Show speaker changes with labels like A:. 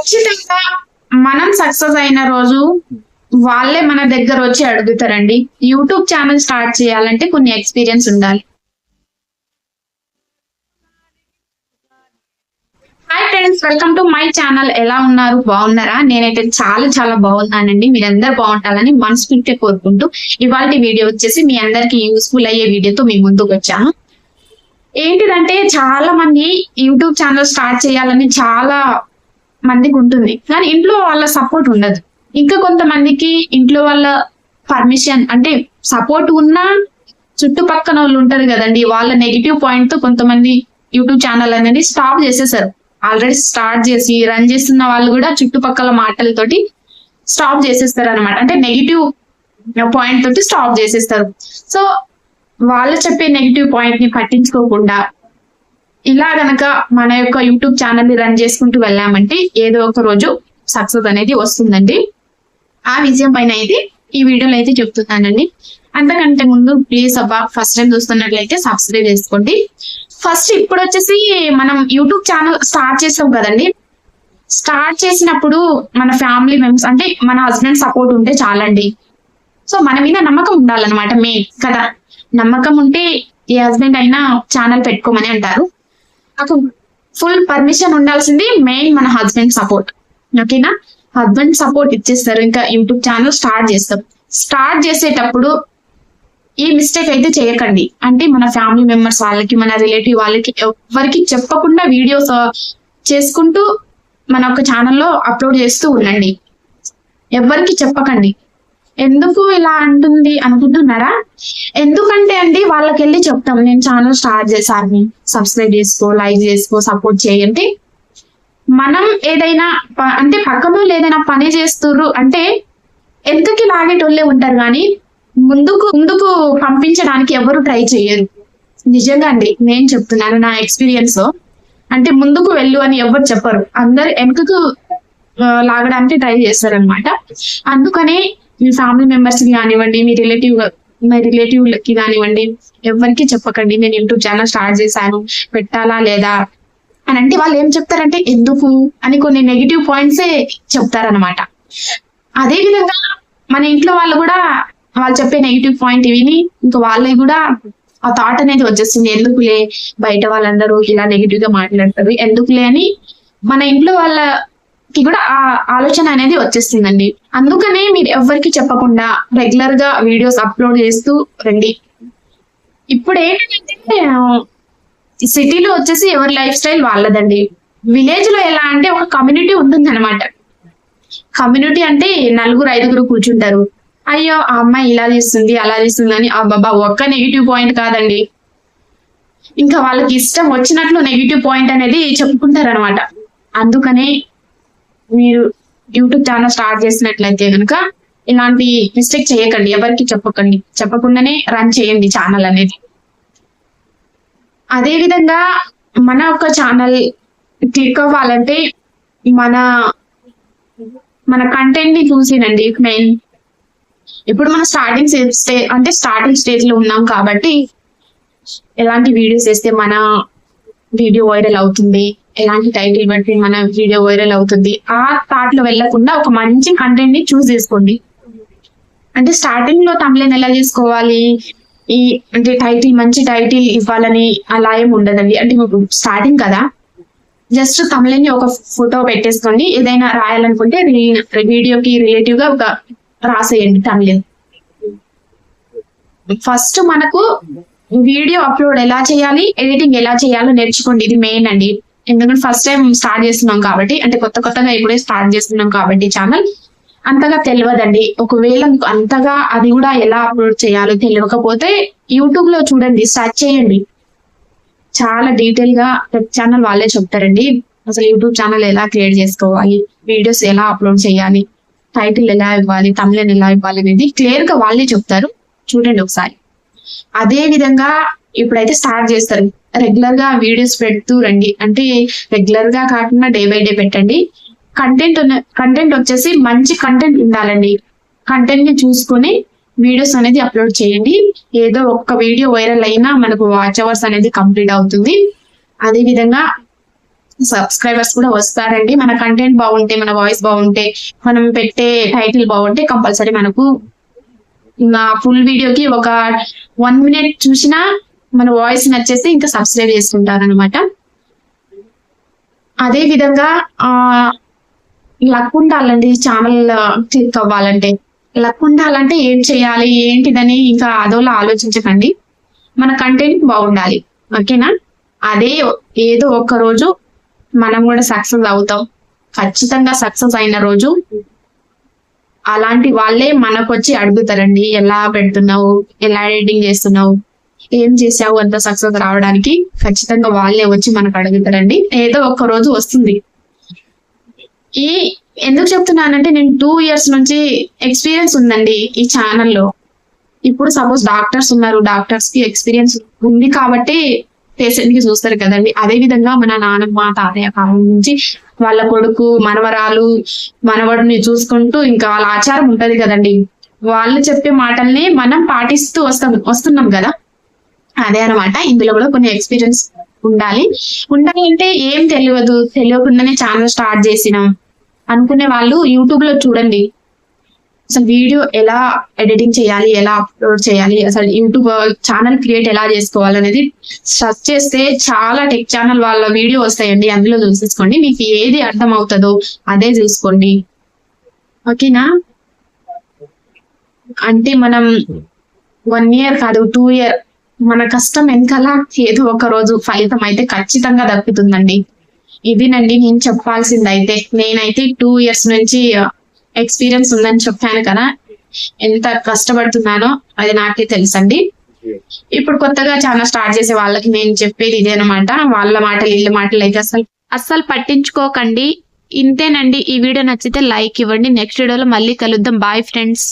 A: ఖచ్చితంగా మనం సక్సెస్ అయిన రోజు వాళ్ళే మన దగ్గర వచ్చి అడుగుతారండి. యూట్యూబ్ ఛానల్ స్టార్ట్ చేయాలంటే కొన్ని ఎక్స్పీరియన్స్ ఉండాలి. Hi friends welcome to my channel ఎలా ఉన్నారు? బాగున్నారా? నేనైతే చాలా చాలా బాగున్నానండి. మీరందరూ బాగుంటారని మనస్ఫూర్తిగా కోరుకుంటూ ఇవాళ వీడియో వచ్చేసి మీ అందరికి యూస్ఫుల్ అయ్యే వీడియోతో మీ ముందుకు వచ్చాను. ఏంటిదంటే చాలా మంది యూట్యూబ్ ఛానల్ స్టార్ట్ చేయాలని చాలా మందికి ఉంటుంది. కానీ ఇంట్లో వాళ్ళ సపోర్ట్ ఉండదు. ఇంకా కొంతమందికి ఇంట్లో వాళ్ళ పర్మిషన్ అంటే సపోర్ట్ ఉన్నా చుట్టుపక్కన వాళ్ళు ఉంటారు కదండి. వాళ్ళ నెగిటివ్ పాయింట్తో కొంతమంది యూట్యూబ్ ఛానల్ అనేది స్టాప్ చేసేసారు. ఆల్రెడీ స్టార్ట్ చేసి రన్ చేస్తున్న వాళ్ళు కూడా చుట్టుపక్కల మాటలతోటి స్టాప్ చేసేస్తారు అనమాట అంటే నెగిటివ్ పాయింట్ తోటి స్టాప్ చేసేస్తారు. సో వాళ్ళు చెప్పే నెగిటివ్ పాయింట్ని పట్టించుకోకుండా ఇలా గనక మన యొక్క యూట్యూబ్ ఛానల్ని రన్ చేసుకుంటూ వెళ్ళామంటే ఏదో ఒక రోజు సక్సెస్ అనేది వస్తుందండి. ఆ విజయం పైన అయితే ఈ వీడియోలో అయితే చెప్తున్నానండి. అంతకంటే ముందు ప్లీజ్ అబ్బా ఫస్ట్ టైం చూస్తున్నట్లయితే సబ్స్క్రైబ్ చేసుకోండి. ఫస్ట్ ఇప్పుడు వచ్చేసి మనం యూట్యూబ్ ఛానల్ స్టార్ట్ చేసాం కదండి. స్టార్ట్ చేసినప్పుడు మన ఫ్యామిలీ మెంబర్స్ అంటే మన హస్బెండ్ సపోర్ట్ ఉంటే చాలండి. సో మన మీద నమ్మకం ఉండాలన్నమాట మెయిన్ కదా. నమ్మకం ఉంటే ఏ హస్బెండ్ అయినా ఛానల్ పెట్టుకోమని అంటారు. నాకు ఫుల్ పర్మిషన్ ఉండాల్సింది మెయిన్ మన హస్బెండ్ సపోర్ట్ ఓకేనా హస్బెండ్ సపోర్ట్ ఇచ్చేస్తారు. ఇంకా యూట్యూబ్ ఛానల్ స్టార్ట్ చేస్తాం. స్టార్ట్ చేసేటప్పుడు ఈ మిస్టేక్ అయితే చేయకండి. అంటే మన ఫ్యామిలీ మెంబర్స్ వాళ్ళకి మన రిలేటివ్ వాళ్ళకి ఎవరికి చెప్పకుండా వీడియోస్ uh, చేసుకుంటూ మన ఒక ఛానల్లో అప్లోడ్ చేస్తూ ఉండండి. ఎవరికి చెప్పకండి. ఎందుకు ఇలా అంటుంది అనుకుంటున్నారా? ఎందుకంటే అండి వాళ్ళకి వెళ్ళి చెప్తాం. నేను ఛానల్ స్టార్ట్ చేశాను. సబ్స్క్రైబ్ చేసుకో లైక్ చేసుకో సపోర్ట్ చేయండి మనం ఏదైనా ప- అంటే పక్కన వాళ్ళు ఏదైనా పని చేస్తుర్రు అంటే ఎందుకు లాగేటోళ్ళే ఉంటారు కానీ ముందుకు ముందుకు పంపించడానికి ఎవరు ట్రై చేయరు. నిజంగా అండి నేను చెప్తున్నాను నా ఎక్స్పీరియన్స్ అంటే ముందుకు వెళ్ళు అని ఎవరు చెప్పరు. అందరు వెనుకకు లాగడానికి ట్రై చేస్తారనమాట అందుకనే మీ ఫ్యామిలీ మెంబర్స్కి కానివ్వండి మీ రిలేటివ్ మీ రిలేటివ్కి కానివ్వండి ఎవరికి చెప్పకండి నేను యూట్యూబ్ ఛానల్ స్టార్ట్ చేశాను పెట్టాలా లేదా? అని అంటే వాళ్ళు ఏం చెప్తారంటే ఎందుకు? అని కొన్ని నెగిటివ్ పాయింట్సే చెప్తారనమాట అదే విధంగా మన ఇంట్లో వాళ్ళు కూడా వాళ్ళు చెప్పే నెగిటివ్ పాయింట్ విని ఇంకా వాళ్ళకి కూడా ఆ థాట్ అనేది వచ్చేస్తుంది. ఎందుకులే? బయట వాళ్ళందరూ ఇలా నెగిటివ్గా మాట్లాడతారు. ఎందుకులే? అని మన ఇంట్లో వాళ్ళ కి కూడా ఆ ఆలోచన అనేది వచ్చేస్తుందండి అందుకనే మీరు ఎవరికి చెప్పకుండా రెగ్యులర్గా వీడియోస్ అప్లోడ్ చేస్తూ రండి. ఇప్పుడు ఏంటంటే సిటీలో వచ్చేసి ఎవరి లైఫ్ స్టైల్ వాళ్ళదండి. విలేజ్లో ఎలా అంటే ఒక కమ్యూనిటీ ఉంటుంది అనమాట కమ్యూనిటీ అంటే నలుగురు ఐదుగురు కూర్చుంటారు. అయ్యో ఆ అమ్మాయి ఇలా తీస్తుంది అలా తీస్తుంది అని అబ్బాబా ఒక్క నెగిటివ్ పాయింట్ కాదండి. ఇంకా వాళ్ళకి ఇష్టం వచ్చినట్లు నెగిటివ్ పాయింట్ అనేది చెప్పుకుంటారు అనమాట అందుకనే మీరు యూట్యూబ్ ఛానల్ స్టార్ట్ చేసినట్లయితే కనుక ఇలాంటి మిస్టేక్ చేయకండి. ఎవరికి చెప్పకండి. చెప్పకుండానే రన్ చేయండి ఛానల్ అనేది. అదే విధంగా మన ఒక ఛానల్ క్లిక్ అవ్వాలంటే మన మన కంటెంట్ని చూసినండి మెయిన్ ఇప్పుడు మనం స్టార్టింగ్ స్టే అంటే స్టార్టింగ్ స్టేజ్లో ఉన్నాం కాబట్టి ఎలాంటి వీడియోస్ వేస్తే మన వీడియో వైరల్ అవుతుంది? ఎలాంటి టైటిల్ బట్టి మన వీడియో వైరల్ అవుతుంది. ఆ థాట్లో వెళ్ళకుండా ఒక మంచి కంటెంట్ని చూస్ చేసుకోండి. అంటే స్టార్టింగ్లో తమిళన్ ఎలా చేసుకోవాలి? ఈ అంటే టైటిల్ మంచి టైటిల్ ఇవ్వాలని అలా ఏం ఉండదండి. అంటే స్టార్టింగ్ కదా. జస్ట్ తమిళని ఒక ఫోటో పెట్టేసుకోండి ఏదైనా రాయాలనుకుంటే వీడియోకి రిలేటివ్గా ఒక రాసేయండి తమిళన్ ఫస్ట్ మనకు వీడియో అప్లోడ్ ఎలా చేయాలి? ఎడిటింగ్ ఎలా చేయాలో నేర్చుకోండి. ఇది మెయిన్ అండి. ఎందుకంటే ఫస్ట్ టైం స్టార్ట్ చేస్తున్నాం కాబట్టి అంటే కొత్త కొత్తగా ఇప్పుడే స్టార్ట్ చేస్తున్నాం కాబట్టి ఛానల్ అంతగా తెలియదండి ఒకవేళ మీకు అంతగా అది కూడా ఎలా అప్లోడ్ చేయాలో తెలియకపోతే యూట్యూబ్లో చూడండి సెర్చ్ చేయండి. చాలా డీటెయిల్గా ప్రతి ఛానల్ వాళ్ళే చెప్తారండి. అసలు యూట్యూబ్ ఛానల్ ఎలా క్రియేట్ చేసుకోవాలి వీడియోస్ ఎలా అప్లోడ్ చేయాలి టైటిల్ ఎలా ఇవ్వాలి తమిళన్ ఎలా ఇవ్వాలి అనేది క్లియర్గా వాళ్ళే చెప్తారు. చూడండి ఒకసారి. అదే విధంగా ఇప్పుడైతే స్టార్ట్ చేస్తారు. రెగ్యులర్గా వీడియోస్ పెడుతూ రండి. అంటే రెగ్యులర్గా కాకుండా డే బై డే పెట్టండి. కంటెంట్ కంటెంట్ వచ్చేసి మంచి కంటెంట్ ఉండాలండి. కంటెంట్ని చూసుకొని వీడియోస్ అనేది అప్లోడ్ చేయండి. ఏదో ఒక్క వీడియో వైరల్ అయినా మనకు వాచ్ అవర్స్ అనేది కంప్లీట్ అవుతుంది. అదే విధంగా సబ్స్క్రైబర్స్ కూడా వస్తారండి. మన కంటెంట్ బాగుంటే మన వాయిస్ బాగుంటే మనం పెట్టే టైటిల్ బాగుంటే కంపల్సరీ మనకు ఇంకా ఫుల్ వీడియోకి ఒక వన్ మినిట్ చూసినా మన వాయిస్ నచ్చేస్తే ఇంకా సబ్స్క్రైబ్ చేసుకుంటారు అనమాట అదే విధంగా ఆ లక్ ఉండాలండి ఛానల్ క్లిక్ అవ్వాలంటే. లక్ ఉండాలంటే ఏం చేయాలి ఏంటిదని ఇంకా అదోలా ఆలోచించకండి. మన కంటెంట్ బాగుండాలి ఓకేనా? అదే ఏదో ఒక రోజు మనం కూడా సక్సెస్ అవుతాం. ఖచ్చితంగా సక్సెస్ అయిన రోజు అలాంటి వాళ్ళే మనకు వచ్చి అడుగుతారండి ఎలా పెడుతున్నావు ఎలా ఎడిటింగ్ చేస్తున్నావు ఏం చేసావు అంత సక్సెస్ రావడానికి? ఖచ్చితంగా వాళ్ళే వచ్చి మనకు అడుగుతారండి. ఏదో ఒక రోజు వస్తుంది. ఈ ఎందుకు చెప్తున్నానంటే నేను టూ ఇయర్స్ నుంచి ఎక్స్పీరియన్స్ ఉందండి ఈ ఛానల్లో ఇప్పుడు సపోజ్ డాక్టర్స్ ఉన్నారు డాక్టర్స్కి ఎక్స్పీరియన్స్ ఉంది కాబట్టి పేషెంట్కి చూస్తారు కదండి. అదే విధంగా మన నాన్నమ్మ తాతయ్య కాలం నుంచి వాళ్ళ కొడుకు మనవరాలు మనవడిని చూసుకుంటూ ఇంకా వాళ్ళ ఆచారం ఉంటది కదండి. వాళ్ళు చెప్పే మాటల్ని మనం పాటిస్తూ వస్తాం వస్తున్నాం కదా. అదే అనమాట ఇందులో కూడా కొన్ని ఎక్స్పీరియన్స్ ఉండాలి. ఉండాలి అంటే ఏం తెలియదు. తెలియకుండానే ఛానల్ స్టార్ట్ చేసినాం. అనుకునే వాళ్ళు యూట్యూబ్లో చూడండి. అసలు వీడియో ఎలా ఎడిటింగ్ చేయాలి ఎలా అప్లోడ్ చేయాలి అసలు యూట్యూబ్ ఛానల్ క్రియేట్ ఎలా చేసుకోవాలి అనేది సెర్చ్ చేస్తే చాలా టెక్ ఛానల్ వాళ్ళ వీడియో వస్తాయండి. అందులో చూసేసుకోండి. మీకు ఏది అర్థం అవుతుందో అదే చూసుకోండి. ఓకేనా? అంటే మనం వన్ ఇయర్ కాదు టూ ఇయర్ మన కష్టం వెనకాల ఏదో ఒక రోజు ఫలితం అయితే ఖచ్చితంగా దక్కుతుందండి. ఇదినండి నేను చెప్పాల్సింది అయితే నేనైతే టూ ఇయర్స్ నుంచి ఎక్స్పీరియన్స్ ఉందని చెప్పాను కదా. ఎంత కష్టపడుతున్నానో అది నాకే తెలుసండి. ఇప్పుడు కొత్తగా చాలా స్టార్ట్ చేసే వాళ్ళకి నేను చెప్పేది ఇదేనమాట వాళ్ళ మాటలు ఇళ్ళ మాటలు అయితే అసలు అస్సలు పట్టించుకోకండి. ఇంతేనండి. ఈ వీడియో నచ్చితే లైక్ ఇవ్వండి. నెక్స్ట్ వీడియోలో మళ్ళీ కలుద్దాం. Bye friends.